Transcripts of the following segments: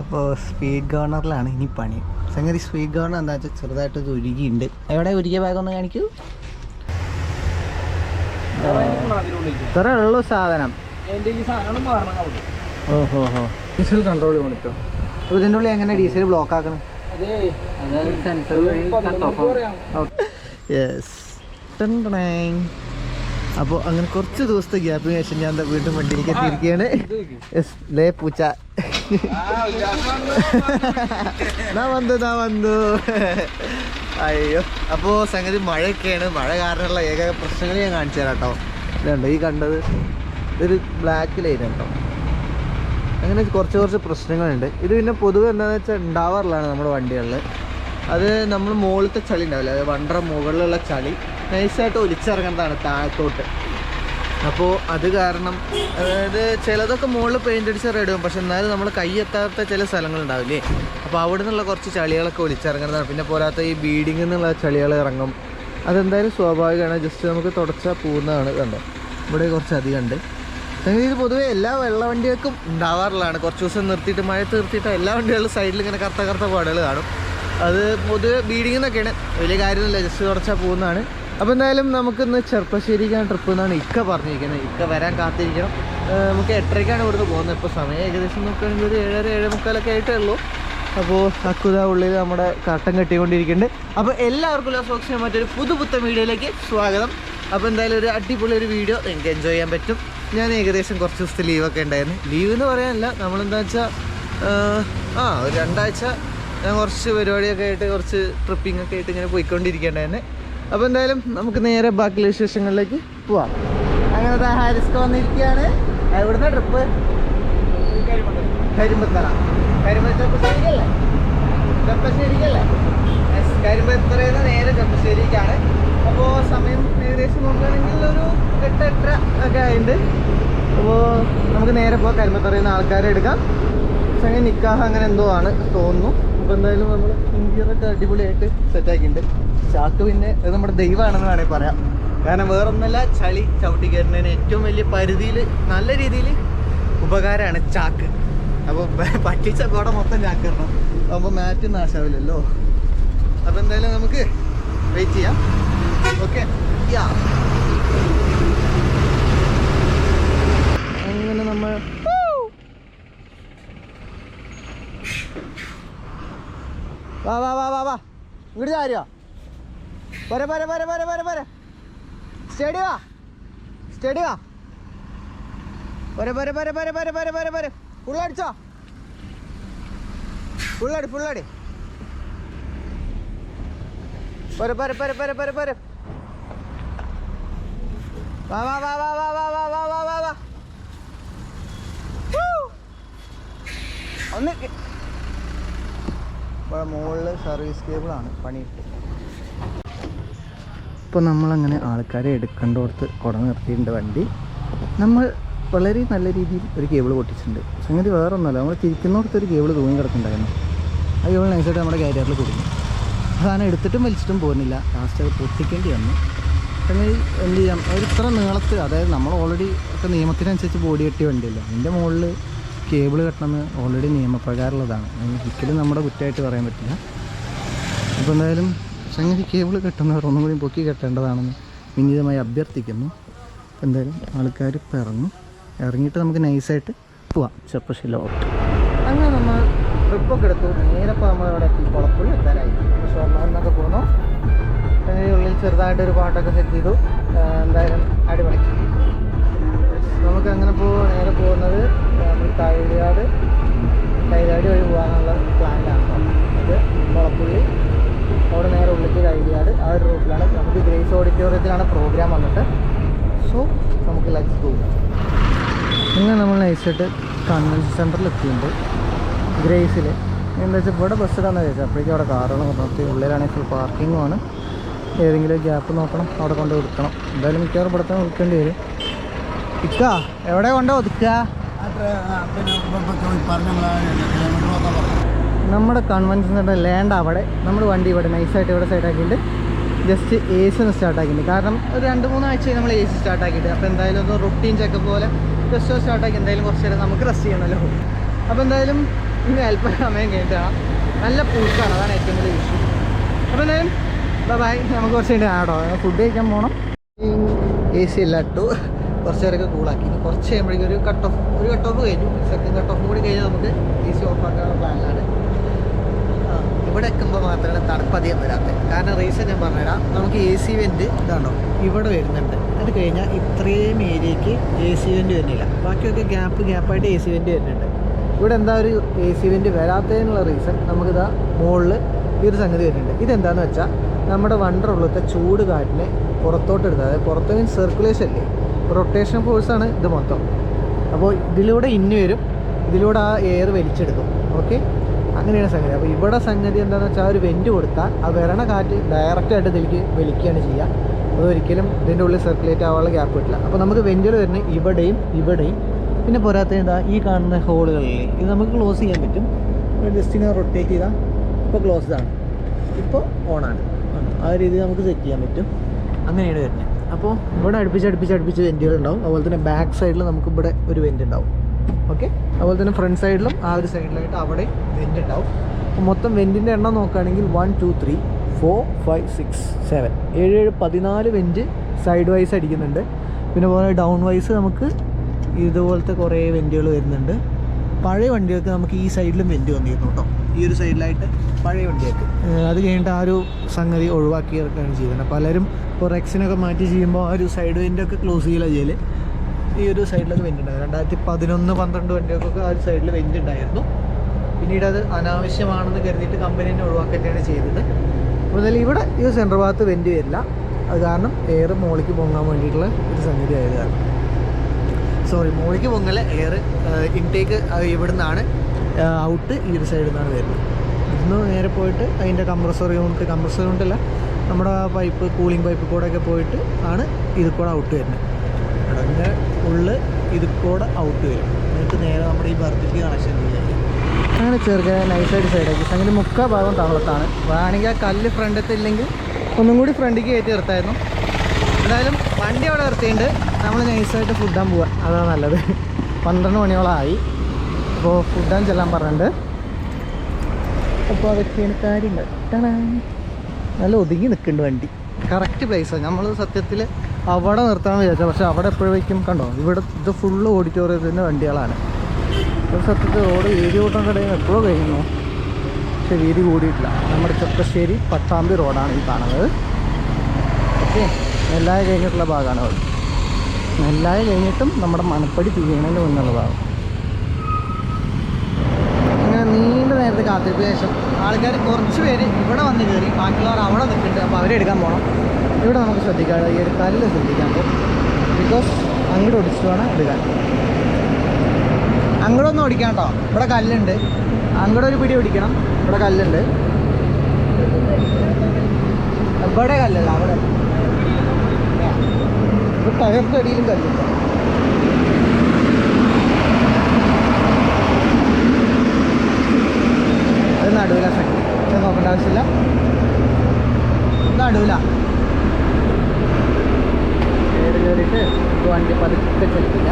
അപ്പോൾ സ്പീഡ് ഗവർണറിലാണ് ഇനി പണി. സംഗതി സ്പീഡ് ഗവർണർ എന്താ വെച്ചാൽ ചെറുതായിട്ട് ഇത് ഉരുകിയുണ്ട്. എവിടെ ഉരുകിയ ഭാഗം ഒന്ന് കാണിക്കൂ? ഇത്ര ഉള്ളൂ സാധനം. അപ്പൊ സാധനം മാറണം ഓഹോ ഹോ. ഡീസൽ കൺട്രോൾ ചെയ്യണിട്ടോ അപ്പോൾ ഇതിന്റെ ഉള്ളിൽ എങ്ങനെ ഡീസൽ ബ്ലോക്ക് ആക്കണം? അതെ. അതായത് സെൻസർ വഴി പറയാം യെസ് അപ്പോൾ അങ്ങനെ കുറച്ച് ദിവസത്തെ ഗ്യാപ്പിന് ശേഷം ഞാൻ വീണ്ടും വണ്ടിയിലേക്ക് എത്തിയിരിക്കുകയാണ്. ലേ പൂച്ച. നാ വന്നു നാ വന്നു. അയ്യോ അപ്പോ സംഗതി മഴയൊക്കെയാണ്. മഴ കാരണമുള്ള ഏക പ്രശ്നങ്ങൾ ഞാൻ കാണിച്ചു തരാം കേട്ടോ. ഇതുണ്ട് ഈ കണ്ടത് ഇതൊരു ബ്ലാക്ക് ലൈൻ കേട്ടോ. അങ്ങനെ കുറച്ച് കുറച്ച് പ്രശ്നങ്ങളുണ്ട്. ഇത് പിന്നെ പൊതുവെ എന്താണെന്ന് വെച്ചാൽ ഉണ്ടാവാറില്ലാണ് നമ്മുടെ വണ്ടികളിൽ അത് നമ്മൾ മുകളിലത്തെ ചളി ഉണ്ടാവില്ല? അതായത് വണ്ടറ മുകളിലുള്ള ചളി. നൈസായിട്ട് ഒലിച്ചിറങ്ങുന്നതാണ് താഴത്തോട്ട്. അപ്പോൾ അത് കാരണം അതായത് ചിലതൊക്കെ മുകളിൽ പെയിന്റ് അടിച്ച് റെഡി ആവും. പക്ഷെ എന്നാലും നമ്മൾ കൈ എത്താത്ത ചില സ്ഥലങ്ങളുണ്ടാവില്ലേ? അപ്പോൾ അവിടെ നിന്നുള്ള കുറച്ച് ചളികളൊക്കെ ഒലിച്ചിറങ്ങുന്നതാണ്. പിന്നെ പോരാത്ത ഈ ബീഡിങ്ങിൽ നിന്നുള്ള ചളികൾ ഇറങ്ങും. അതെന്തായാലും സ്വാഭാവികമാണ്. ജസ്റ്റ് നമുക്ക് തുടച്ചാൽ പോകുന്നതാണ് കണ്ടോ? ഇവിടെ കുറച്ച് അധികം ഉണ്ട്. സംഗതി ഇത് പൊതുവേ എല്ലാ വെള്ളവണ്ടികൾക്കും ഉണ്ടാവാറുള്ളതാണ്. കുറച്ച് ദിവസം നിർത്തിയിട്ട് മഴ തീർത്തിയിട്ട് എല്ലാ വണ്ടികളും സൈഡിൽ ഇങ്ങനെ കറുത്ത കറുത്ത പാടുകൾ കാണും. അത് പൊതുവെ ബീഡിങ്ങിൽ നിന്നൊക്കെയാണ് വലിയ കാര്യമൊന്നുമില്ല. ജസ്റ്റ് തുടച്ചാൽ പോകുന്നതാണ് അപ്പോൾ എന്തായാലും നമുക്കിന്ന് ചെറുപ്പശ്ശേരിക്കാണ് ട്രിപ്പ് എന്നാണ് ഇക്ക പറഞ്ഞിരിക്കുന്നത്. ഇക്ക വരാൻ കാത്തിരിക്കണം. നമുക്ക് എട്ടരയ്ക്കാണ് ഇവിടുന്ന് പോകുന്നത്. ഇപ്പോൾ സമയം ഏകദേശം നോക്കുകയാണെങ്കിൽ ഒരു ഏഴര ഏഴ് മുക്കാലൊക്കെ ആയിട്ടേ ഉള്ളൂ അപ്പോൾ അക്കുത ഉള്ളിൽ നമ്മുടെ കട്ടൻ കെട്ടിക്കൊണ്ടിരിക്കുന്നുണ്ട്. അപ്പോൾ എല്ലാവർക്കും ലോസ് മറ്റൊരു പുതുപുത്ത വീഡിയോയിലേക്ക് സ്വാഗതം. അപ്പോൾ എന്തായാലും ഒരു അടിപൊളി ഒരു വീഡിയോ നിങ്ങൾക്ക് എൻജോയ് ചെയ്യാൻ പറ്റും. ഞാൻ ഏകദേശം കുറച്ച് ദിവസത്തെ ലീവൊക്കെ ഉണ്ടായിരുന്നു. ലീവ് എന്ന് പറയാനല്ല നമ്മളെന്താ വെച്ചാൽ ആ ഒരു രണ്ടാഴ്ച ഞാൻ കുറച്ച് പരിപാടിയൊക്കെ ആയിട്ട് കുറച്ച് ട്രിപ്പിംഗ് ഒക്കെ ആയിട്ട് ഇങ്ങനെ പോയിക്കൊണ്ടിരിക്കേണ്ടായിരുന്നു അപ്പോൾ എന്തായാലും നമുക്ക് നേരെ ബാക്കി വിശേഷങ്ങളിലേക്ക് പോവാം. അങ്ങനെ വന്നിരിക്കുകയാണ്. എവിടുന്ന ട്രിപ്പ് കരിമ്പത്തറ. കരിമ്പത്തറല്ലേ ചെപ്പശ്ശേരിക്കല്ലേ കരിമ്പത്തറയിൽ നേരെ ചെപ്പശ്ശേരിക്കാണ് അപ്പോൾ സമയം ഏകദേശം നോക്കുകയാണെങ്കിൽ ഒരു എട്ട് എട്ടര ഒക്കെ ആയിട്ടുണ്ട്. അപ്പോൾ നമുക്ക് നേരെ പോവാം. കരിമ്പത്തറയിൽ നിന്ന് ആൾക്കാരെ എടുക്കാം. അങ്ങനെ നിക്കാഹ് അങ്ങനെ എന്തോ ആണ് തോന്നുന്നു. അപ്പോൾ എന്തായാലും നമ്മൾ ഇന്ത്യയിലൊക്കെ അടിപൊളിയായിട്ട് സെറ്റാക്കിയിട്ടുണ്ട് ചാക്ക് പിന്നെ അത് നമ്മുടെ ദൈവമാണെന്ന് വേണമെങ്കിൽ പറയാം. കാരണം വേറൊന്നല്ല ചളി ചവിട്ടി ഏറ്റവും വലിയ പരിധിയിൽ നല്ല രീതിയിൽ ഉപകാരമാണ് ചാക്ക്. അപ്പോൾ പറ്റിച്ച കൂടെ മൊത്തം ചാക്ക് ഇടണം. അപ്പോൾ മാറ്റ് നാശാവില്ലല്ലോ. അപ്പോൾ എന്തായാലും നമുക്ക് വെയിറ്റ് ചെയ്യാം. ഓക്കെ യാ അങ്ങനെ നമ്മൾ വാ വാ വാ വാ വാ ഇങ്ങോട്ട് ചാരുവാ പോരെ പോരെ പോരെ പോരെ പോരെ പോരെ സ്റ്റഡി വാ സ്റ്റഡി വാ പോരെ പോരെ പോരെ പോരെ പോരെ പോരെ പോരെ പോരെ ഉള്ളടിച്ചോ ഉള്ളടി ഫുള്ളടി പോരെ പോരെ പോരെ പോരെ പോരെ പോരെ വാ വാ വാ വാ വാ വാ വാ വാ വാ വാ! ഒന്ന് ഇവിടെ മുകളിൽ സർവീസ് കേബിളാണ് പണിയിട്ട് ഇപ്പോൾ നമ്മളങ്ങനെ ആൾക്കാരെ എടുക്കേണ്ടോടത്ത് കുട നിർത്തിയിട്ടുണ്ട് വണ്ടി. നമ്മൾ വളരെ നല്ല രീതിയിൽ ഒരു കേബിൾ പൊട്ടിച്ചിട്ടുണ്ട്. സംഗതി വേറെ ഒന്നുമല്ല നമ്മൾ തിരിക്കുന്നിടത്ത് ഒരു കേബിൾ തൂങ്ങി കിടക്കുന്നുണ്ടായിരുന്നു. ആ കേബിൾ നൈസായിട്ട് നമ്മുടെ കാരിയറിൽ കൊടുക്കും അതാണ് എടുത്തിട്ടും വലിച്ചിട്ടും പോകുന്നില്ല ലാസ്റ്റ് അത് പൊട്ടിക്കേണ്ടി വന്നു. സംഗതി എന്ത് ചെയ്യാം? ഒരു ഇത്ര നീളത്തിൽ അതായത് നമ്മൾ ഓൾറെഡി ഒക്കെ നിയമത്തിനനുസരിച്ച് ബോഡി കെട്ടിയ വണ്ടിയല്ല? അതിന്റെ മുകളിൽ കേബിൾ കെട്ടണമെന്ന് ഓൾറെഡി നിയമപ്രകാരമുള്ളതാണ്. ഒരിക്കലും നമ്മുടെ കുറ്റമായിട്ട് പറയാൻ പറ്റില്ല. അപ്പോൾ എന്തായാലും സംഗതി കേബിൾ കെട്ടുന്നവർ ഒന്നും കൂടി പൊക്കി കെട്ടേണ്ടതാണെന്ന് വിനീതമായി അഭ്യർത്ഥിക്കുന്നു. അപ്പോൾ എന്തായാലും ആൾക്കാർ ഇറങ്ങും ഇറങ്ങിയിട്ട് നമുക്ക് നൈസായിട്ട് പോവാം. ചെപ്പശ്ശിലോട്ട് അങ്ങനെ നമ്മൾ ട്രിപ്പൊക്കെ എടുത്തു. നേരെ ഇപ്പോൾ നമ്മളിവിടെ എത്തി. കുളപ്പുള്ളി എത്താനായി. ഷൊർണൂരിനൊക്കെ പോകുന്നു അതിന്റെ ഉള്ളിൽ ചെറുതായിട്ടൊരു പാട്ടൊക്കെ സെറ്റ് ചെയ്തു. എന്തായാലും അടിപൊളി. നമുക്ക് അങ്ങനെ പോ നേരെ പോകുന്നത് നമ്മൾ തൈരാട് തൈലാടി വഴി പോകാനുള്ള പ്ലാനിലാണ്. അത് കുളപ്പുള്ളി അവിടെ നേരെ ഉള്ളിലേക്ക് തൈരാട് ആ ഒരു റൂട്ടിലാണ്. നമുക്ക് ഗ്രേസ് ഓഡിറ്റോറിയത്തിലാണ് പ്രോഗ്രാം വന്നിട്ട്. സോ നമുക്ക് ലക്സ് പോകും ഇന്ന് നമ്മൾ നൈസായിട്ട് കൺവെൻഷൻ സെന്ററിൽ എത്തിയുമ്പോൾ ഗ്രേസിൽ എന്താ വെച്ചാൽ ഇവിടെ ബസ് ഇടാന്ന് ചോദിച്ചാൽ അപ്പോഴേക്കും അവിടെ കാറുകൾ നിർത്തി ഉള്ളിലാണെങ്കിൽ ഫുൾ പാർക്കിങ്ങുമാണ് ഏതെങ്കിലും ഗ്യാപ്പ് നോക്കണം. അവിടെ കൊണ്ട് കൊടുക്കണം. എന്തായാലും മിക്കവാറും ഇവിടെ തന്നെ കൊടുക്കേണ്ടി വരും. ഇക്ക എവിടെ കൊണ്ട് ഒതുക്ക? നമ്മുടെ കൺവെൻഷൻ സെന്റർ ലാൻഡ് അവിടെ. നമ്മൾ വണ്ടി ഇവിടെ നൈസായിട്ട് ഇവിടെ സൈഡാക്കിയിട്ട് ജസ്റ്റ് എ സി ഒന്ന് സ്റ്റാർട്ടാക്കിയിട്ടുണ്ട് കാരണം ഒരു രണ്ട് മൂന്നാഴ്ചയായി നമ്മൾ എ സി സ്റ്റാർട്ടാക്കിയിട്ട് അപ്പോൾ എന്തായാലും ഒന്ന് റുട്ടീൻ ചെക്കപ്പ് പോലെ ജസ്റ്റ് സ്റ്റാർട്ടാക്കി എന്തായാലും കുറച്ച് നേരം നമുക്ക് റെസ്റ്റ് ചെയ്യണമല്ലോ അപ്പോൾ എന്തായാലും ഇനി അല്പം സമയം കഴിഞ്ഞിട്ടാണ് നല്ല പൂക്കാണ്. അതാണ് ഏറ്റവും വലിയ വിഷയം അപ്പോൾ എന്തായാലും ബൈ നമുക്ക് കുറച്ച് കഴിഞ്ഞിട്ട് ആടോ ഫുഡ് കഴിക്കാൻ പോകണം എ സി എല്ലാം ഇട്ടു. കുറച്ച് നേരമൊക്കെ കൂളാക്കി. ഇനി കുറച്ച് കഴിയുമ്പോഴേക്കും ഒരു കട്ട് ഓഫ് ഒരു കട്ട് ഓഫ് കഴിഞ്ഞു. സെക്കൻഡ് കട്ട് ഓഫ് കൂടി കഴിഞ്ഞാൽ നമുക്ക് എ സി ഓഫ് ആക്കാനുള്ള പ്ലാനിലാണ് ഇവിടെ എത്തുമ്പോൾ മാത്രമാണ് തണുപ്പ് അധികം വരാത്തത്. കാരണം റീസൺ ഞാൻ പറഞ്ഞുതരാം. നമുക്ക് എ സി വെന്റ് ഇതാണോ? ഇവിടെ വരുന്നുണ്ട്. അത് കഴിഞ്ഞാൽ ഇത്രയും ഏരിയക്ക് എ സി വെന്റ് വരുന്നില്ല. ബാക്കിയൊക്കെ ഗ്യാപ്പ് ഗ്യാപ്പായിട്ട് എ സി വെന്റ് വരുന്നുണ്ട്. ഇവിടെ എന്താ ഒരു എ സി വെന്റ് വരാത്തതിനുള്ള റീസൺ നമുക്കിതാ മുകളിൽ ഈ ഒരു സംഗതി വരുന്നുണ്ട്. ഇതെന്താണെന്ന് വെച്ചാൽ നമ്മുടെ വണ്ടറുള്ളത്തെ ചൂട് കാറ്റിനെ പുറത്തോട്ട് എടുത്തത് അതായത് പുറത്ത് മീൻസ് സർക്കുലേഷൻ അല്ലേ റൊട്ടേഷൻ ഫോഴ്സാണ് ഇത് മൊത്തം. അപ്പോൾ ഇതിലൂടെ ഇന്ന് വരും. ഇതിലൂടെ ആ എയർ വലിച്ചെടുക്കും. ഓക്കെ അങ്ങനെയാണ് സംഗതി. അപ്പോൾ ഇവിടെ സംഗതി എന്താണെന്ന് വെച്ചാൽ ഒരു വെന്റ് കൊടുത്താൽ ആ വരണ കാറ്റ് ഡയറക്റ്റായിട്ട് ഇതിലേക്ക് വലിക്കുകയാണ് ചെയ്യുക. അതൊരിക്കലും ഇതിന്റെ ഉള്ളിൽ സർക്കുലേറ്റ് ആവാനുള്ള ഗ്യാപ്പ് കിട്ടില്ല. അപ്പോൾ നമുക്ക് വെന്റിൽ വരുന്നത് ഇവിടെയും ഇവിടെയും. പിന്നെ പോരാത്ത എന്താ? ഈ കാണുന്ന ഹോളുകളിലെ ഇത് നമുക്ക് ക്ലോസ് ചെയ്യാൻ പറ്റും. ജസ്റ്റ് ഇങ്ങനെ റൊട്ടേറ്റ് ചെയ്താൽ ഇപ്പോൾ ക്ലോസ്ഡ് ആണ് ഇപ്പോൾ ഓണാണ് ആ രീതി നമുക്ക് സെറ്റ് ചെയ്യാൻ പറ്റും. അങ്ങനെയാണ് വരുന്നത്. അപ്പോൾ ഇവിടെ അടുപ്പിച്ച് അടുപ്പിച്ച് അടുപ്പിച്ച് വെന്റുകൾ ഉണ്ടാവും. അതുപോലെ തന്നെ ബാക്ക് സൈഡിൽ നമുക്ക് ഇവിടെ ഒരു വെന്റ് ഉണ്ടാവും. ഓക്കെ അതുപോലെ തന്നെ ഫ്രണ്ട് സൈഡിലും ആ ഒരു സൈഡിലായിട്ട് അവിടെ വെന്റ് ഉണ്ടാവും. അപ്പോൾ മൊത്തം വെന്റിന്റെ എണ്ണം നോക്കുകയാണെങ്കിൽ one two three four five six seven ഏഴ് ഏഴ് പതിനാല് വെന്റ് സൈഡ് വൈസ് അടിക്കുന്നുണ്ട്. പിന്നെ പോലെ ഡൗൺ വൈസ് നമുക്ക് ഇതുപോലത്തെ കുറേ വെന്റുകൾ വരുന്നുണ്ട്. പഴയ വണ്ടികൾക്ക് നമുക്ക് ഈ സൈഡിലും വെന്റ് വന്നിരുന്നു കേട്ടോ ഈ ഒരു സൈഡിലായിട്ട് പഴയ വണ്ടിയൊക്കെ. അത് കഴിഞ്ഞിട്ട് ആ ഒരു സംഗതി ഒഴിവാക്കി ഇറക്കുകയാണ് ചെയ്യുന്നത് പലരും ഇപ്പോൾ റെക്സിനൊക്കെ മാറ്റി ചെയ്യുമ്പോൾ ആ ഒരു സൈഡ് വെന്റൊക്കെ ക്ലോസ് ചെയ്യില്ല ചെയ്യൽ ഈ ഒരു സൈഡിലൊക്കെ വെന്റ് ഉണ്ടായിരുന്നു രണ്ടായിരത്തി പതിനൊന്ന് പന്ത്രണ്ട് വണ്ടികൾക്കൊക്കെ ആ ഒരു സൈഡിൽ വെന്റ് ഉണ്ടായിരുന്നു പിന്നീട് അത് അനാവശ്യമാണെന്ന് കരുതിയിട്ട് കമ്പനി തന്നെ ഒഴിവാക്കുകയാണ് ചെയ്തത്. മുതൽ ഇവിടെ ഈ സെന്റർ ഭാഗത്ത് വെന്റ് വരില്ല. അത് കാരണം എയർ മുകളിലേക്ക് പൊങ്ങാൻ വേണ്ടിയിട്ടുള്ള ഒരു സംഗതി ആയത് കാരണം സോറി മുകളിലേക്ക് പൊങ്ങൽ എയർ ഇൻടേക്ക് ഇവിടെ നിന്നാണ് ഔട്ട് ഈ ഒരു സൈഡിൽ നിന്നാണ് വരുന്നത്. ഇന്ന് നേരെ പോയിട്ട് അതിന്റെ കംപ്രസർ യൂണിറ്റ് കംപ്രസർ യൂണിറ്റല്ല നമ്മുടെ പൈപ്പ് കൂളിംഗ് പൈപ്പ് കൂടെ ഒക്കെ പോയിട്ട് ആണ് ഇതിൽ കൂടെ ഔട്ട് വരുന്നത്. അതിന്റെ ഉള്ളിൽ ഇതിൽ കൂടെ ഔട്ട് വരും. എന്നിട്ട് നേരെ നമ്മുടെ ഈ ബർത്തിക്ക് കണക്ഷൻ ചെയ്യാം. അങ്ങനെ ചെറുക്കനെ നൈസായിട്ട് സൈഡാക്കി അങ്ങനെ മുക്കാ ഭാഗം തവളത്താണ് വേണമെങ്കിൽ ആ കല്ല് ഫ്രണ്ടത്ത് ഇല്ലെങ്കിൽ ഒന്നും കൂടി ഫ്രണ്ടിലേക്ക് കയറ്റി നിർത്തായിരുന്നു. എന്തായാലും വണ്ടി അവിടെ നിർത്തിയിട്ടുണ്ട്. നമ്മൾ നൈസായിട്ട് ഫുഡാൻ പോവാ. അതാണ് നല്ലത്. പന്ത്രണ്ട് മണിയോളമായി അപ്പോൾ ഫുഡാൻ ചെല്ലാൻ പറഞ്ഞിട്ടുണ്ട്. അപ്പോൾ അതൊക്കെയാണ് കാര്യങ്ങൾ. കാര്യമുണ്ട് നല്ല ഒതുങ്ങി നിൽക്കുന്നുണ്ട് വണ്ടി. കറക്റ്റ് പ്ലേസാണ് നമ്മൾ സത്യത്തിൽ അവിടെ നിർത്താമെന്ന് വിചാരിച്ചാൽ പക്ഷേ അവിടെ എപ്പോഴേക്കും കണ്ടോ ഇവിടെ ഇത് ഫുള്ള് ഓഡിറ്റോറിയത്തിന്റെ വണ്ടികളാണ്. ഇപ്പോൾ സത്യത്തിൽ റോഡ് വീതി കൂട്ടം കടയിൽ എപ്പോഴും കഴിയുന്നു പക്ഷെ വീതി കൂടിയിട്ടില്ല. നമ്മുടെ ചെപ്പശ്ശേരി പട്ടാമ്പി റോഡാണ് ഈ കാണുന്നത്. ഓക്കെ. നെല്ലായ കഴിഞ്ഞിട്ടുള്ള ഭാഗമാണ് നെല്ലായ കഴിഞ്ഞിട്ടും നമ്മുടെ മണപ്പടി തിരിയണതിന് മുന്നുള്ള ഭാഗം അങ്ങനെ നീണ്ട നേരത്തെ കാത്തിരിപ്പ് ശേഷം ആൾക്കാർ കുറച്ച് പേര് ഇവിടെ വന്ന് കയറി ബാക്കിയുള്ളവർ അവിടെ നിൽക്കുന്നുണ്ട്. അപ്പോൾ അവരെടുക്കാൻ പോകണം ഇവിടെ നമുക്ക് ശ്രദ്ധിക്കാം ഈ ഒരു കല്ല് ശ്രദ്ധിക്കാം ബിക്കോസ് അങ്ങോട്ട് ഓടിച്ചിട്ട് വേണം എടുക്കാൻ. അങ്ങോട്ടൊന്നും ഓടിക്കാം കേട്ടോ ഇവിടെ കല്ലുണ്ട്. അങ്ങോട്ട് ഒരു പിടി ഓടിക്കണം ഇവിടെ കല്ലുണ്ട്. ഇവിടെ കല്ലല്ല അവിടെ. ഇവിടെ ടയറിന്റെ അടിയിലും കല്ലുണ്ട്. അത് നടുവില ഫ്രണ്ട് ഇത് നോക്കേണ്ട ആവശ്യമില്ല. നടുവില. കയറി കയറിയിട്ട് വണ്ടി പതുക്കെ ചെലുത്തില്ല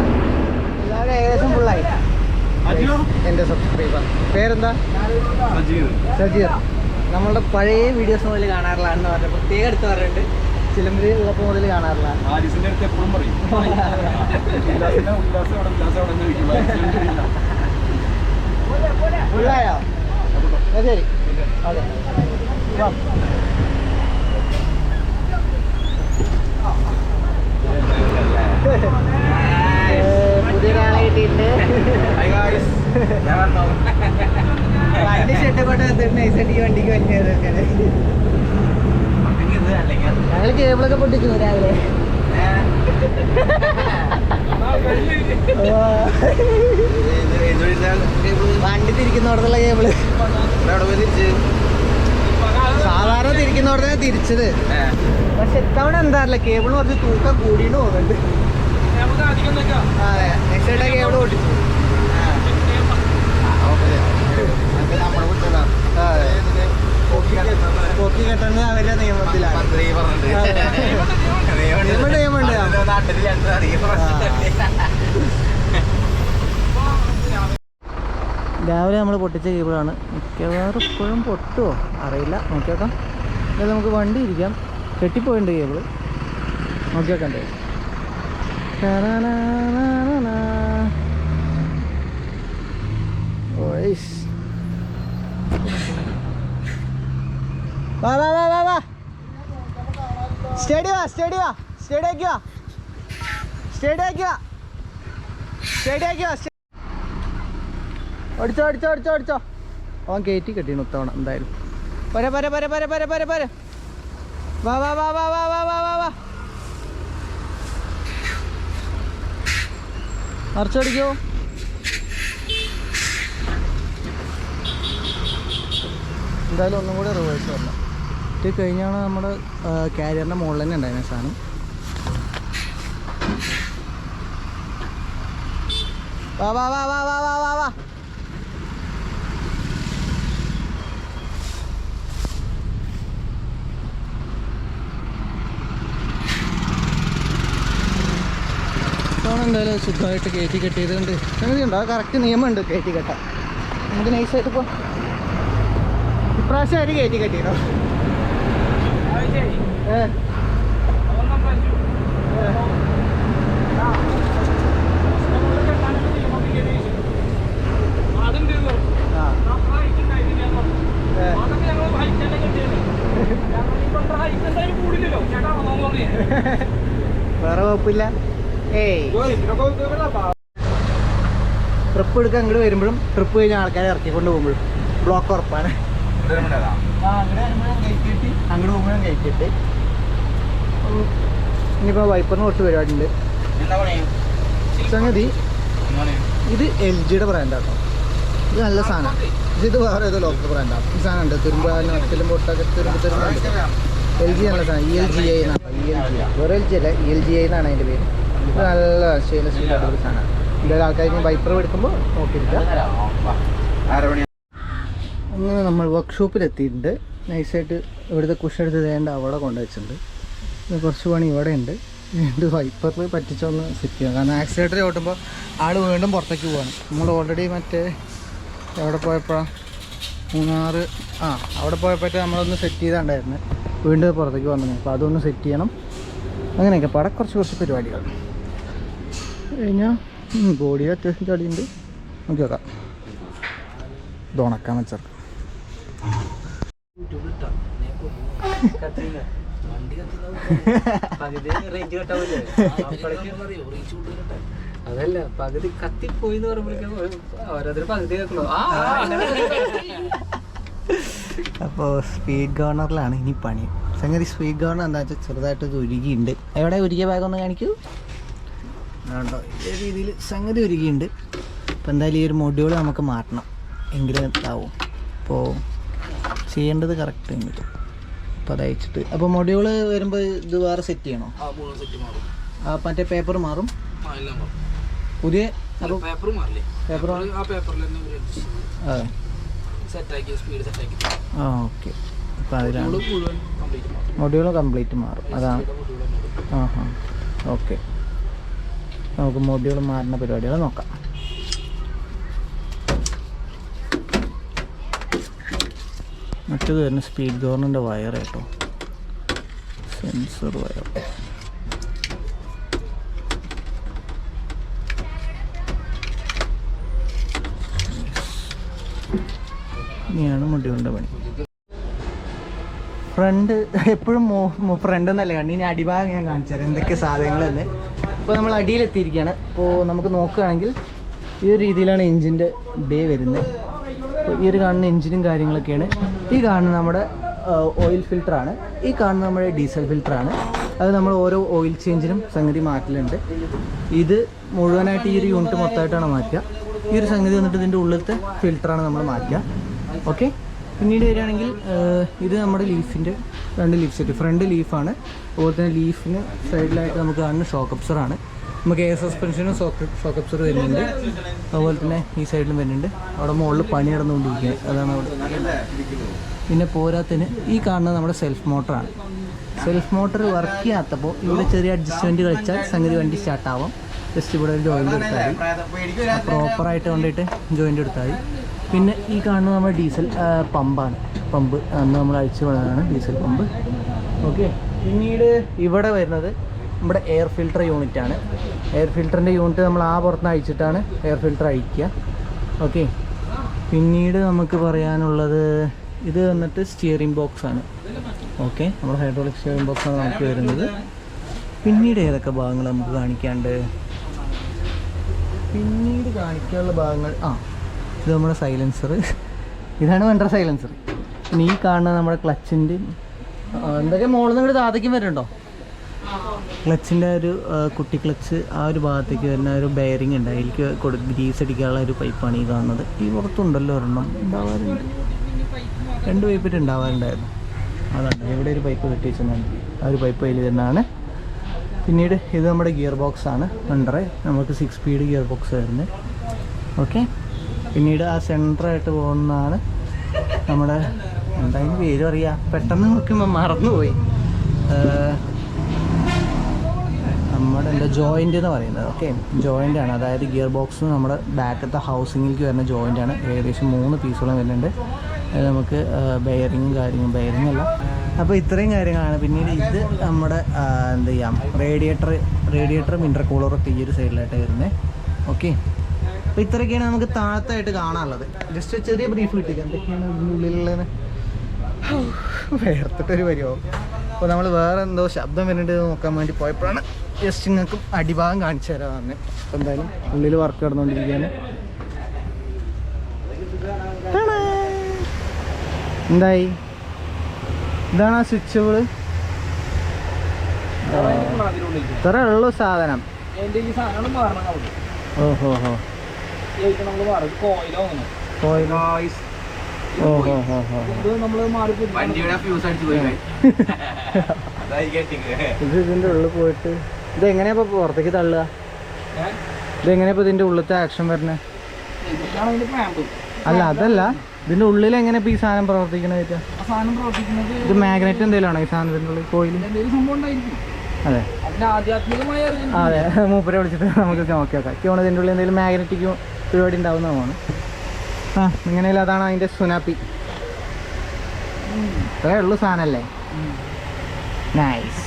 എല്ലാവരും ഏകദേശം ഫുള്ളായി എന്റെ സബ്സ്ക്രൈബർ പേരെന്താ? സജീർ നമ്മളുടെ പഴയ വീഡിയോസ് മുതൽ കാണാറുള്ളതാണെന്ന് പറഞ്ഞ പ്രത്യേകം എടുത്ത് പറയുന്നുണ്ട്. ചിലമ്പരി ഉള്ളപ്പോൾ മുതൽ കാണാറില്ല. ഫുള്ളായോ ശരി. അതെ. പുതിയൊരാളെ കിട്ടിയിട്ടുണ്ട്? വണ്ടി കൊണ്ട് നൈസായിട്ട് ഈ വണ്ടിക്ക് അല്ലെങ്കിൽ ഞങ്ങൾ കേബിളൊക്കെ പൊട്ടിച്ചു രാവിലെ. വണ്ടി തിരിക്കുന്നിടത്തുള്ള കേബിൾ സാധാരണ തിരിക്കുന്നിടത്ത് തിരിച്ചത്. പക്ഷെ ഇത്തവണ എന്താ അറിയില്ല കേബിൾ കുറച്ച് തൂക്കം കൂടിയിട്ട് പോകുന്നുണ്ട് അതെ നെക്സ്റ്റ് ആയിട്ട് കേബിൾ പൊട്ടിച്ചു പൊക്കി കെട്ടുന്നത് അവരുടെ നിയമത്തിലാണ് നിയമം നിയമമുണ്ട് രാവിലെ നമ്മൾ പൊട്ടിച്ച കേബിളാണ് മിക്കവാറും ഇപ്പോഴും പൊട്ടുമോ അറിയില്ല. നോക്കിയേക്കാം. അതായത് നമുക്ക് വണ്ടി ഇരിക്കാം. കെട്ടിപ്പോയിട്ടുണ്ട് കേബിൾ നോക്കിയേക്കണ്ടേ? വാ വാ വാ വാ വാ. സ്റ്റേഡി വാ സ്റ്റേഡി വാ. സ്റ്റേഡി ആക്കി വാ. സ്റ്റേഡി ആക്കി വാ വാ. അടിച്ചോ അടിച്ചോ ഓടിച്ചോ ഓടിച്ചോ അവൻ കയറ്റി കെട്ടിയാണ് ഉത്തവണ എന്തായാലും പര പര പര പര പര പര പര വാ വാ വാ വാ വാ വാ വാ വാ വാ മറിച്ചടിക്കോ എന്തായാലും ഒന്നും കൂടി റിവേഴ്സ് വരണം ഇത് കഴിഞ്ഞാണ് നമ്മുടെ കാരിയറിന്റെ മുകളിൽ തന്നെ ഉണ്ടായിരുന്ന സാധനം വാ വാ വാ വാ വാ വാ വാ ഫോൺ എന്തായാലും സുഖമായിട്ട് കയറ്റി കെട്ടിയതുകൊണ്ട് സംഗതി ഉണ്ടോ കറക്റ്റ് നിയമമുണ്ട് കയറ്റി കെട്ടാൻ. നമുക്ക് നൈസായിട്ട് ഇപ്പോൾ ഇപ്രാവശ്യം അവർ കയറ്റി കെട്ടിയോ ഏ? ആ. ഏ. വേറെ കുഴപ്പമില്ല ഏയ്. ട്രിപ്പ് എടുക്കാൻ ഇങ്ങോട്ട് വരുമ്പോഴും ട്രിപ്പ് കഴിഞ്ഞ ആൾക്കാരെ ഇറക്കിക്കൊണ്ട് പോകുമ്പോഴും. ബ്ലോക്ക് ഉറപ്പാണ്. അങ്ങോട്ട് പോകുമ്പോഴും കഴിച്ചിട്ട് വൈപ്പറിന് കുറച്ച് പരിപാടിയുണ്ട്. സംഗതി ഇത് എൽ ജിയുടെ ബ്രാൻഡാട്ടോ ഇത് നല്ല സാധനം. ഇത് വേറെ ഏതോ ലോക്കൽ ബ്രാൻഡാണ് ഈ സാധനം ഉണ്ട്. തുരുമ്പാനും പൊട്ടൊക്കെ തുരുമ്പ് തുരുമ്പ്. എൽ ജി നല്ല സാധനം. ഇ എൽ ജി ഐ എന്നാണ് E L G L G അല്ല. ഇ എൽ ജി ഐ എന്നാണ് അതിന്റെ പേര്. നല്ല ശീല ശീല അടിപൊളി സാധനമാണ് എന്തായാലും ആൾക്കാർ ഇനി വൈപ്പർ എടുക്കുമ്പോൾ നോക്കിയിരിക്കാം അങ്ങനെ നമ്മൾ വർക്ക്ഷോപ്പിൽ എത്തിയിട്ടുണ്ട് നൈസായിട്ട് ഇവിടുത്തെ കുഷെടുത്ത് തേണ്ട അവിടെ കൊണ്ടുവച്ചിട്ടുണ്ട്. പിന്നെ കുറച്ച് പണി ഇവിടെ ഉണ്ട് വീണ്ടും വൈപ്പറിൽ പറ്റിച്ചൊന്ന് സെറ്റ് ചെയ്യാം. കാരണം ആക്സിലേറ്റർ ഓട്ടുമ്പോൾ ആൾ വീണ്ടും പുറത്തേക്ക് പോവാണ്. നമ്മൾ ഓൾറെഡി മറ്റേ എവിടെ പോയപ്പോഴാണ് മൂന്നാറ് ആ അവിടെ പോയപ്പോഴത്തെ നമ്മളൊന്ന് സെറ്റ് ചെയ്താണ്ടായിരുന്നു. വീണ്ടും പുറത്തേക്ക് വന്നത് അപ്പോൾ അതൊന്ന് സെറ്റ് ചെയ്യണം. അങ്ങനെയൊക്കെ. പട കുറച്ച് കുറച്ച് പരിപാടികൾ. കഴിഞ്ഞാൽ ബോഡി അത്യാവശ്യം ചടിയുണ്ട് നമുക്ക് നോക്കാം. ഇത് ഉണക്കാൻ വെച്ചാൽ അതല്ല പകുതി കത്തിപ്പോയി എന്ന് പറയുമ്പോഴേക്കും ഓരോരുത്തർ പകുതി കേൾക്കണോ. അപ്പോൾ സ്പീഡ് ഗവർണറിലാണ് ഇനി പണി. സംഗതി സ്പീഡ് ഗവർണർ എന്താ വെച്ചാൽ ചെറുതായിട്ട് ഇത് ഉരുകിയുണ്ട്. എവിടെ? ഉരുകിയ ഭാഗം ഒന്ന് കാണിക്കൂ. അതുകൊണ്ടോ ഇതേ രീതിയിൽ സംഗതി ഒരുക്കിയുണ്ട് അപ്പോൾ എന്തായാലും ഈ ഒരു മൊഡ്യൂൾ നമുക്ക് മാറ്റണം. എങ്കിലും എന്താവും? അപ്പോൾ ചെയ്യേണ്ടത് കറക്റ്റ് ഉണ്ട് അപ്പോൾ അത് അയച്ചിട്ട്. അപ്പോൾ മൊഡ്യൂൾ വരുമ്പോൾ ഇത് വേറെ സെറ്റ് ചെയ്യണോ? മറ്റേ പേപ്പർ മാറും? പുതിയ? അപ്പോൾ പേപ്പർ മാറില്ലേ? പേപ്പർ ആ പേപ്പറിൽ തന്നെ അതെ സെറ്റാക്കി സ്പീഡ് സെറ്റാക്കി ആ ഓക്കെ അപ്പോൾ അതിലാണ്. മൊഡ്യൂൾ കംപ്ലീറ്റ് മാറും. അതാണ്. ആ ഹാ ഓക്കെ നമുക്ക് മൊഡ്യൂൾ മാറുന്ന പരിപാടികൾ നോക്കാം. മറ്റത് വരുന്ന സ്പീഡ് ഗവർണറിന്റെ വയർ കേട്ടോ. Sensor wire. ഇനിയാണ് മൊഡ്യൂളിന്റെ പണി. ഫ്രണ്ട് എപ്പോഴും ഫ്രണ്ട് എന്നല്ല കണ്ടു ഇനി അടിഭാഗം ഞാൻ കാണിച്ചു തരാം. എന്തൊക്കെ സാധനങ്ങളെന്ന് ഇപ്പോൾ നമ്മൾ അടിയിലെത്തിയിരിക്കുകയാണ്. അപ്പോൾ നമുക്ക് നോക്കുകയാണെങ്കിൽ ഈ ഒരു രീതിയിലാണ് എഞ്ചിന്റെ ബേ വരുന്നത്. ഈ ഒരു കാണുന്ന എഞ്ചിനും കാര്യങ്ങളൊക്കെയാണ്. ഈ കാണുന്ന നമ്മുടെ ഓയിൽ ഫിൽറ്ററാണ് ഈ കാണുന്ന നമ്മുടെ ഡീസൽ ഫിൽറ്ററാണ് അത് നമ്മൾ ഓരോ ഓയിൽ ചേഞ്ചിനും സംഗതി മാറ്റലുണ്ട്. ഇത് മുഴുവനായിട്ട് ഈ ഒരു യൂണിറ്റ് മൊത്തമായിട്ടാണ് മാറ്റുക. ഈ ഒരു സംഗതി വന്നിട്ട് ഇതിന്റെ ഉള്ളിലത്തെ ഫിൽറ്ററാണ് നമ്മൾ മാറ്റുക. ഓക്കെ പിന്നീട് വരികയാണെങ്കിൽ ഇത് നമ്മുടെ ലീഫിന്റെ രണ്ട് ലീഫ് സെറ്റ്. ഫ്രണ്ട് ലീഫാണ്. അതുപോലെ തന്നെ ലീഫിന് സൈഡിലായിട്ട് നമുക്ക് കാണുന്ന ഷോക്ക് അപ്സറാണ് നമുക്ക് എയർ സസ്പെൻഷനും ഷോക്ക് ഷോക്ക് അപ്സർ വരുന്നുണ്ട്. അതുപോലെ തന്നെ ഈ സൈഡിലും വരുന്നുണ്ട്. അവിടെ മുകളിൽ പണി നടന്നുകൊണ്ടിരിക്കുക അതാണ് അവിടെ. പിന്നെ പോരാത്തിന് ഈ കാണുന്നത് നമ്മുടെ സെൽഫ് മോട്ടറാണ്. സെൽഫ് മോട്ടർ വർക്ക് ചെയ്യാത്തപ്പോൾ ഇവിടെ ചെറിയ അഡ്ജസ്റ്റ്മെന്റ് കളിച്ചാൽ സംഗതി വണ്ടി സ്റ്റാർട്ട് ആവാം ജസ്റ്റ് ഇവിടെ ഒരു ജോയിന്റ് എടുത്താൽ പ്രോപ്പറായിട്ട് കൊണ്ടിട്ട് ജോയിന്റ് എടുത്താൽ പിന്നെ ഈ കാണുന്ന നമ്മുടെ ഡീസൽ പമ്പാണ്. പമ്പ് അന്ന് നമ്മൾ അഴിച്ചു വിടുന്നതാണ് ഡീസൽ പമ്പ്. ഓക്കെ. പിന്നീട് ഇവിടെ വരുന്നത് നമ്മുടെ എയർ ഫിൽട്ടർ യൂണിറ്റ് ആണ് എയർ ഫിൽറ്ററിന്റെ യൂണിറ്റ് നമ്മൾ ആ പുറത്തുനിന്ന് അഴിച്ചിട്ടാണ് എയർ ഫിൽട്ടർ അഴിക്കുക. ഓക്കെ. പിന്നീട് നമുക്ക് പറയാനുള്ളത് ഇത് വന്നിട്ട് സ്റ്റിയറിംഗ് ബോക്സ് ആണ്. ഓക്കെ. നമ്മുടെ ഹൈഡ്രോളിക് സ്റ്റിയറിംഗ് ബോക്സ് ആണ് നമുക്ക് വരുന്നത്. പിന്നീട് ഏതൊക്കെ ഭാഗങ്ങൾ നമുക്ക് കാണിക്കാണ്ട്? പിന്നീട് കാണിക്കാനുള്ള ഭാഗങ്ങൾ ആ ഇത് നമ്മുടെ സൈലൻസർ ഇതാണ് വണ്ടർ സൈലൻസർ ഇനി ഈ കാണുന്ന നമ്മുടെ ക്ലച്ചിന്റെ എന്തൊക്കെ മോളിൽ നിന്ന് ഇങ്ങോട്ട് താതയ്ക്കും വരുന്നുണ്ടോ? ക്ലച്ചിന്റെ ഒരു കുട്ടി ക്ലച്ച് ആ ഒരു ഭാഗത്തേക്ക് വരുന്ന ഒരു ബെയറിംഗ് ഉണ്ട്. അതിലേക്ക് കൊടു ഗ്രീസ് അടിക്കാനുള്ള ഒരു പൈപ്പാണ് ഈ കാണുന്നത്. ഈ പുറത്തുണ്ടല്ലോ ഒരെണ്ണം. ഉണ്ടാവാറുണ്ട്. രണ്ട് പൈപ്പിട്ട് ഉണ്ടാവാറുണ്ടായിരുന്നു. അതാണ്. ഇവിടെ ഒരു പൈപ്പ് കെട്ടി വെച്ചിട്ടുണ്ട്. ആ ഒരു പൈപ്പ് അതിൽ തന്നെയാണ് പിന്നീട് ഇത് നമ്മുടെ ഗിയർ ബോക്സ് ആണ് നമുക്ക് സിക്സ് സ്പീഡ് ഗിയർ ബോക്സ് വരുന്നത്. ഓക്കെ പിന്നീട് ആ സെന്ററായിട്ട് പോകുന്നതാണ് നമ്മുടെ എന്തായാലും പേര് അറിയാം പെട്ടെന്ന് നോക്കുമ്പോൾ മറന്നുപോയി. നമ്മുടെ എന്താ ജോയിന്റ് എന്ന് പറയുന്നത്. ഓക്കെ ജോയിന്റ് ആണ്. അതായത് ഗിയർ ബോക്സ് നമ്മുടെ ബാക്കത്തെ ഹൗസിങ്ങിലേക്ക് വരുന്ന ജോയിന്റ് ആണ്. ഏകദേശം മൂന്ന് പീസുകളും വരുന്നുണ്ട്. നമുക്ക് ബെയറിങ്ങും കാര്യങ്ങളും ബെയറിംഗ് അല്ല അപ്പോൾ ഇത്രയും കാര്യങ്ങളാണ്. പിന്നീട് ഇത് നമ്മുടെ എന്ത് ചെയ്യാം? റേഡിയേറ്റർ റേഡിയേറ്ററും ഇന്റർകൂളറൊക്കെ ഈ ഒരു സൈഡിലായിട്ട് വരുന്നത് ഓക്കെ അപ്പോൾ ഇത്രയൊക്കെയാണ് നമുക്ക് താഴത്തായിട്ട് കാണാനുള്ളത് ജസ്റ്റ് ചെറിയ ബ്രീഫ് കിട്ടില്ല എന്തൊക്കെയാണ് ഉള്ളിലുള്ളത് വേർത്തിട്ടൊരു പരിവാവും അപ്പോൾ നമ്മൾ വേറെ എന്തോ ശബ്ദം വരുന്നുണ്ട് നോക്കാൻ വേണ്ടി പോയപ്പോഴാണ് ജസ്റ്റ് നിങ്ങൾക്ക് അടിഭാഗം കാണിച്ചു തരാൻ തന്നെ അപ്പോൾ എന്തായാലും ഉള്ളിൽ വർക്ക് നടന്നുകൊണ്ടിരിക്കുകയാണ് എന്തായി ഇതാണ് ആ സ്വിച്ച് ബോൾ ഇത്ര ഉള്ളു സാധനം എന്റെ ഈ സാധനം മാറണം അവിടെ ഓഹോ ഹോ നമ്മൾ മാറും. ഇത് നമ്മൾ മാറി വണ്ടിയുടെ ഫ്യൂസ് അടിച്ചു പോയി. അതായി കേട്ടിങ് ഇത് ഇതിന്റെ ഉള്ളിൽ പോയിട്ട് ഇത് എങ്ങനെയാ ഇപ്പൊ പുറത്തേക്ക് തള്ളുക? ഇത് എങ്ങനെയാ ഇപ്പൊ ഇതിന്റെ ഉള്ളിലത്തെ ആക്ഷൻ വരുന്നത് അല്ല അതല്ല. ഇതിന്റെ ഉള്ളിൽ എങ്ങനെ ഈ സാധനം പ്രവർത്തിക്കണത് ഇത് മാഗ്നറ്റ് എന്തെങ്കിലും ആണോ ഈ സാധനത്തിന്റെ ഉള്ളിൽ? കോയിൽ എന്തെങ്കിലും സംഭവം ഉണ്ടായിരിക്കും. അതെ. അതെ. മൂപ്പരെ വിളിച്ചിട്ട് നമുക്ക് നോക്കിയാക്കാം ഇതിന്റെ ഉള്ളിൽ എന്തെങ്കിലും മാഗ്നറ്റിക് പരിപാടി ഉണ്ടാവുന്നതാണ് ആ. ഇങ്ങനെയല്ല അതാണ് അതിന്റെ സുനാപ്പി. അത്രേ ഉള്ളു സാധനല്ലേ നൈസ്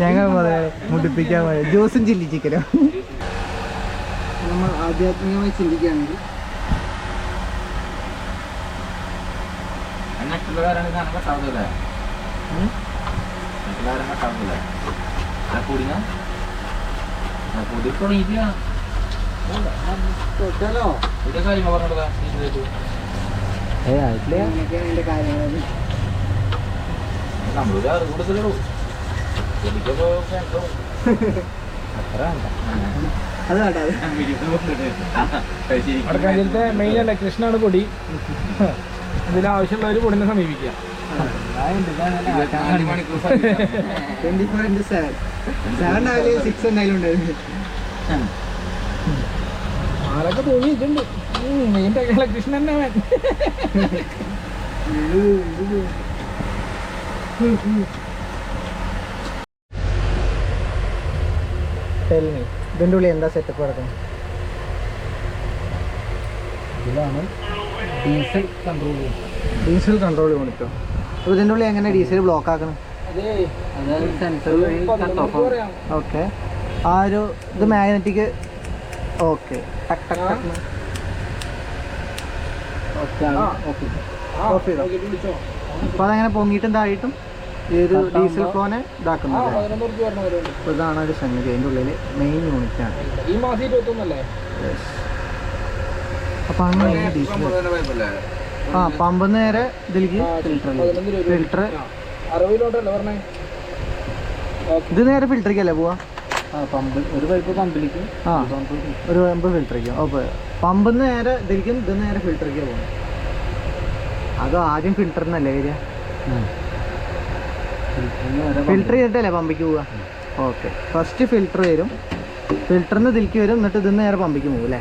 ഞങ്ങൾ മുതലാളി മുടിപ്പിക്കാൻ പോയ. ജ്യൂസും ചില്ലി ചിക്കനും നമ്മൾ ആധ്യാത്മികമായി ചിന്തിക്കുകയാണെങ്കിൽ മറ്റുള്ളവരാണ് കാണാൻ കട്ടാവുന്നില്ല മറ്റുള്ളവരാണ് ആ കൂടിന ആ കൂടി തുടങ്ങിയിട്ടില്ല തൊട്ടല്ലോ ഇതിന്റെ കാര്യങ്ങൾ പറഞ്ഞതാ ഏ ആയിട്ടില്ല അതിന്റെ കാര്യങ്ങൾ നമ്മളൊരു അറിവ് കൊടുക്കലോ എനിക്കപ്പോ അത്ര വടക്കാഞ്ചേരത്തെ മെയിൻ അല്ല കൃഷ്ണാണ് പൊടി. ഇതിനാവശ്യമുള്ളവർ പൊടിനെ സമീപിക്കുക. Twenty four into seven seven രാവിലെ സിക്സ് എന്തായാലും ഉണ്ടായിരുന്നു. മെയിൻ കൃഷ്ണൻ തന്നെ അവൻ. ടെൽമി ഇതിന്റെ ഉള്ളിൽ എന്താ സെറ്റപ്പ് കിടക്കുന്നത് ഇതാണ് ഡീസൽ കൺട്രോൾ ഡീസൽ കൺട്രോൾ യൂണിറ്റോ ഇതിന്റെ ഉള്ളിൽ എങ്ങനെ ഡീസൽ ബ്ലോക്ക് ആക്കണം? ഓഫ് ഓക്കെ ആ ഒരു ഇത് മാഗ്നറ്റിക് ഓക്കെ ടക്ക് ടക്ക് ടക്ക് Off ചെയ്തോ? അപ്പോൾ അതങ്ങനെ പൊങ്ങിയിട്ടും താഴെയിട്ടും ഈ ഒരു ഡീസൽ ഫ്ലോനെ ആ ഇതാക്കുന്നത് അപ്പൊ അപ്പോൾ ഇതാണ് ഒരു സംഗതി. അതിന്റെ ഉള്ളിൽ മെയിൻ യൂണിറ്റ് ആണ്. ഈ മാസം ഇരുപത്തൊന്നല്ലേ? അപ്പോൾ അങ്ങനെ ഡീസൽ ആ പമ്പ് നേരെ ഇതിലേക്ക് ഫിൽട്ടർ ഫിൽറ്റർ അറുപതിലോട്ടല്ലേ പറഞ്ഞേ. ഇത് നേരെ ഫിൽട്ടറിക്കല്ലേ പോവാ? പമ്പ്. ഒരു പൈപ്പ് പമ്പിലേക്ക്. ആ ഒരു പമ്പ് ഫിൽറ്ററിക്കോ അപ്പോൾ പമ്പിൽ നേരെ ഇതിലേക്കും ഇത് നേരെ ഫിൽറ്ററിക്കോ പോകും അത് ആദ്യം ഫിൽറ്ററിനല്ലേ വരിക? ഫിൽറ്റർ ചെയ്തിട്ടല്ലേ പമ്പിക്ക് പോവുക ഓക്കെ. ഫസ്റ്റ് ഫിൽട്ടർ വരും. ഫിൽട്ടറിന് നിന്ന് ഇതിലേക്ക് വരും. എന്നിട്ട് ഇതിന് നേരെ പമ്പിക്ക് പോകും അല്ലേ?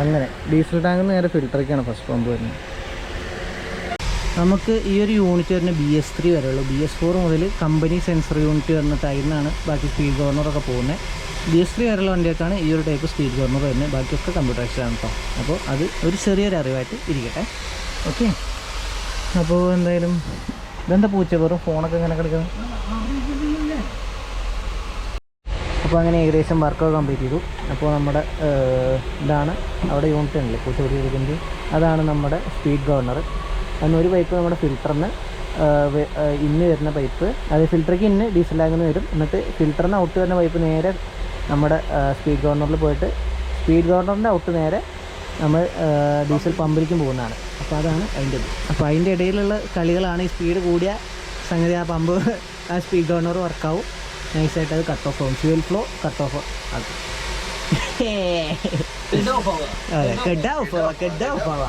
അങ്ങനെ. ഡീസൽ ടാങ്കിൽ നേരെ ഫിൽട്ടറേക്കാണ് ഫസ്റ്റ് പമ്പ് വരുന്നത്. നമുക്ക് ഈ ഒരു യൂണിറ്റ് വരുന്ന ബി എസ് ത്രീ വരെയുള്ളൂ. ബി എസ് ഫോർ മുതൽ കമ്പനി സെൻസർ യൂണിറ്റ് വരുന്ന ടൈമിനാണ് ബാക്കി സ്പീഡ് ഗവർണറൊക്കെ പോകുന്നത് ബി എസ് ത്രീ വരെയുള്ള വണ്ടിയൊക്കെയാണ് ഈ ഒരു ടൈപ്പ് സ്പീഡ് ഗവർണർ വരുന്നത്. ബാക്കിയൊക്കെ കമ്പ്യൂട്ടറൈസ്ഡാണ് കേട്ടോ അപ്പോൾ അത് ഒരു ചെറിയൊരു അറിവായിട്ട് ഇരിക്കട്ടെ. ഓക്കെ? അപ്പോൾ എന്തായാലും ഇതെന്താ പൂച്ച വെറും ഫോണൊക്കെ ഇങ്ങനെ കിടക്കുന്നത് അപ്പോൾ അങ്ങനെ ഏകദേശം വർക്കൊക്കെ കംപ്ലീറ്റ് ചെയ്തു. അപ്പോൾ നമ്മുടെ ഇതാണ് അവിടെ യൂണിറ്റ് ഉണ്ടല്ലേ പൂച്ച എടുക്കുന്നത്. അതാണ് നമ്മുടെ സ്പീഡ് ഗവർണർ അതിന് ഒരു പൈപ്പ് നമ്മുടെ ഫിൽറ്ററിന് ഇന്ന് വരുന്ന പൈപ്പ് അത് ഫിൽറ്ററിക്ക് ഇന്ന് ഡീസൽ ആകുന്ന വരും. എന്നിട്ട് ഫിൽറ്ററിന് ഔട്ട് വരുന്ന പൈപ്പ് നേരെ നമ്മുടെ സ്പീഡ് ഗവർണറിൽ പോയിട്ട് സ്പീഡ് ഗവർണറിന്റെ ഔട്ട് നേരെ നമ്മൾ ഡീസൽ പമ്പിലേക്കും പോകുന്നതാണ്. അപ്പോൾ അതാണ് അതിന്റെ അപ്പോൾ അതിന്റെ ഇടയിലുള്ള കളികളാണ് ഈ സ്പീഡ് കൂടിയ സംഗതി ആ പമ്പ് ആ സ്പീഡ് ഗവർണർ വർക്കാവും നൈസായിട്ട് അത് കട്ട് ഓഫ് ആവും ഫ്യൂൽ ഫ്ലോ കട്ട് ഓഫ് അത് അതെ കെഡാ പോവാ കെഡാ പോവാ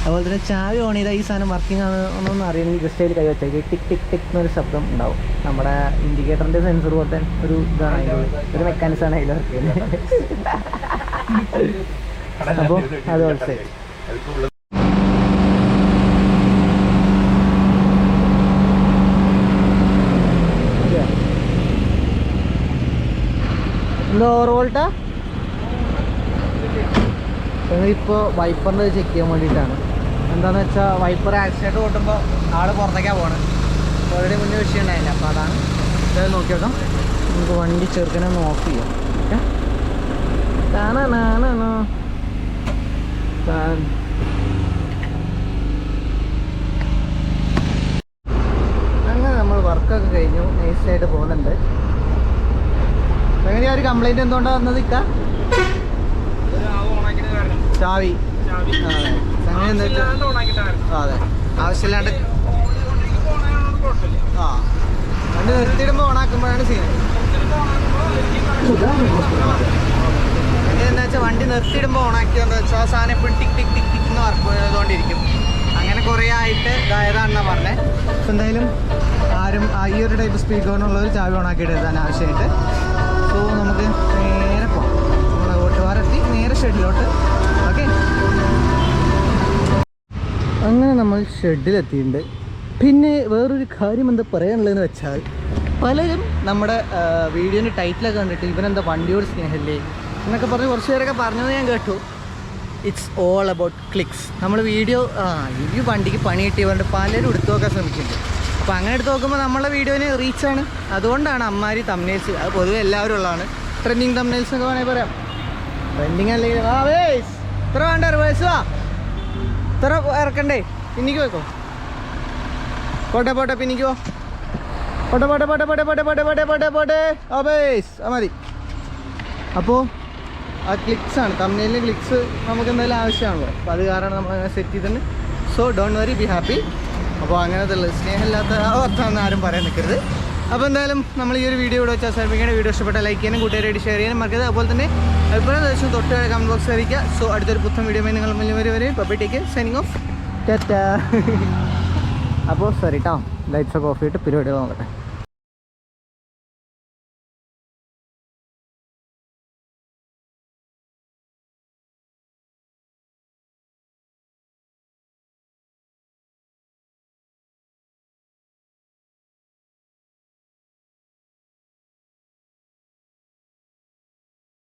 അതുപോലെ തന്നെ ചാവി ഓൺ ചെയ്താൽ ഈ സാധനം വർക്കിംഗ് ആണെന്നൊന്നും അറിയണമെങ്കിൽ ജസ്റ്റ് അതിൽ കൈ വെച്ചാൽ ടിക് ടിക് ടിക് എന്നൊരു ശബ്ദം ഉണ്ടാവും നമ്മുടെ ഇൻഡിക്കേറ്ററിന്റെ സെൻസർ പോലത്തെ ഒരു ഇതാണ് ഒരു. ഒരു മെക്കാനിക്സാണ് അതിൽ വർക്ക് ചെയ്യുന്നത് അപ്പോൾ അത് ഓൾസേ ഓവർ വോൾട്ടാ ഇപ്പോൾ വൈപ്പറിന്റെ ചെക്ക് ചെയ്യാൻ വേണ്ടിയിട്ടാണ്. എന്താണെന്ന് വെച്ചാൽ വൈപ്പർ ആക്സിഡന്റ് ഓട്ടുമ്പോൾ ആൾ പുറത്തേക്കാണ് പോകുന്നത് ഓൾറെഡി മുന്നേ വിഷയം ഉണ്ടായില്ല. അപ്പോൾ അതാണ് ഇത് നോക്കി നമുക്ക് വണ്ടി ചെറുക്കനെ ഓഫ് ചെയ്യാം. ഓക്കെ. അങ്ങനെ നമ്മൾ വർക്കൊക്കെ കഴിഞ്ഞു. നൈസായിട്ട് പോകുന്നുണ്ട്. എങ്ങനെയാ എന്തുകൊണ്ടാ വന്നത് ഇക്ക? ചാവി. അതെ. ആവശ്യമില്ലാണ്ട് ആ. വണ്ടി നിർത്തിയിടുമ്പോൾ ഓണാക്കുമ്പോഴാണ് സീൻ എന്താ വെച്ചാൽ വണ്ടി നിർത്തിയിടുമ്പോൾ ഓണാക്കിയെന്ന് വെച്ചാൽ സാധനം എപ്പോഴും ടിക് ടിക് ടിക് ടിക് എന്ന് വർക്ക് ചെയ്തുകൊണ്ടിരിക്കും അങ്ങനെ കുറേ ആയിട്ട് ഇതായതാണെന്നാണ് പറഞ്ഞത് എന്തായാലും ആരും ഈ ഒരു ടൈപ്പ് ഒരു ചാവി ഓണാക്കിയിട്ട് എഴുതാൻ ആവശ്യമായിട്ട്. സോ നമുക്ക് നേരെ പോകാം നമ്മൾ ഓട്ടുകാരെത്തി നേരെ ഷെഡിലോട്ട്. ഓക്കെ? അങ്ങനെ നമ്മൾ ഷെഡിലെത്തിയിട്ടുണ്ട്. പിന്നെ വേറൊരു കാര്യം എന്താ പറയാനുള്ളതെന്ന് വെച്ചാൽ പലരും നമ്മുടെ വീഡിയോന്റെ ടൈറ്റിലൊക്കെ കണ്ടിട്ട് ഇവനെന്താ വണ്ടിയോട് സ്നേഹമില്ലേ എന്നൊക്കെ പറഞ്ഞ് കുറച്ച് പേരൊക്കെ പറഞ്ഞത് ഞാൻ കേട്ടു. ഇറ്റ്സ് ഓൾ അബൌട്ട് ക്ലിക്സ് നമ്മൾ വീഡിയോ ആ ഈ വണ്ടിക്ക് പണി ഇവരുടെ പലരും എടുത്തു നോക്കാൻ ശ്രമിക്കുന്നുണ്ട്. അപ്പോൾ അങ്ങനെ എടുത്ത് നോക്കുമ്പോൾ നമ്മളെ വീഡിയോന് റീച്ചാണ് അതുകൊണ്ടാണ് അമ്മാരി തമ്നേൽസ് അത് പൊതുവെ എല്ലാവരും ഉള്ളതാണ്. ട്രെൻഡിങ് തമ്നേൽസ് എന്നൊക്കെ വേണമെങ്കിൽ പറയാം. ട്രെൻഡിങ് അല്ലെങ്കിൽ ആ വേസ് ഇത്ര വേണ്ട റിവേഴ്സ് വാ. ഇത്ര ഇറക്കണ്ടേ? പിന്നിക്ക് വെക്കോ പോട്ടെ പോട്ടെ പിന്നിക്ക് പോ. പോട്ടെ പോട്ടെ പോട്ടെ പോട്ടെ പോട്ടെ പോട്ടെ പോട്ടെ പോട്ടെ പോട്ടെ. ആ മതി. അപ്പോൾ ആ ക്ലിക്സ് ആണ്. തമ്മിലെ ക്ലിക്സ് നമുക്ക് എന്തായാലും ആവശ്യമാണല്ലോ. അപ്പോൾ അത് കാരണം നമ്മൾ അങ്ങനെ സെറ്റ് ചെയ്തിട്ടുണ്ട്. So don't worry be happy അപ്പോൾ അങ്ങനത്തെ ഉള്ളത് സ്നേഹമില്ലാത്ത ആ വർത്താനം ആരും പറയാൻ നിൽക്കരുത്. അപ്പോൾ എന്തായാലും നമ്മൾ ഈ ഒരു വീഡിയോ ഇവിടെ വെച്ച് അവസാനിപ്പിക്കണം വീഡിയോ ഇഷ്ടപ്പെട്ട ലൈക്ക് ചെയ്യാനും കൂട്ടുകാരായിട്ട് ഷെയർ ചെയ്യാനും മറക്കരുത്. അതുപോലെ തന്നെ അഭിപ്രായം ദിവസം തൊട്ട് കമന്റ് ബോക്സ് അറിയിക്കുക. സോ അടുത്തൊരു പുത്തൻ വീഡിയോ നിങ്ങൾ മുന്നിൽ വരെ വരെ ടേക്ക് സൈനിങ് ഓഫ് ടാറ്റാ അപ്പോൾ സോറി കേട്ടോ ലൈറ്റ്സ് ഓഫ് ചെയ്തിട്ട് പരിപാടി നോക്കട്ടെ.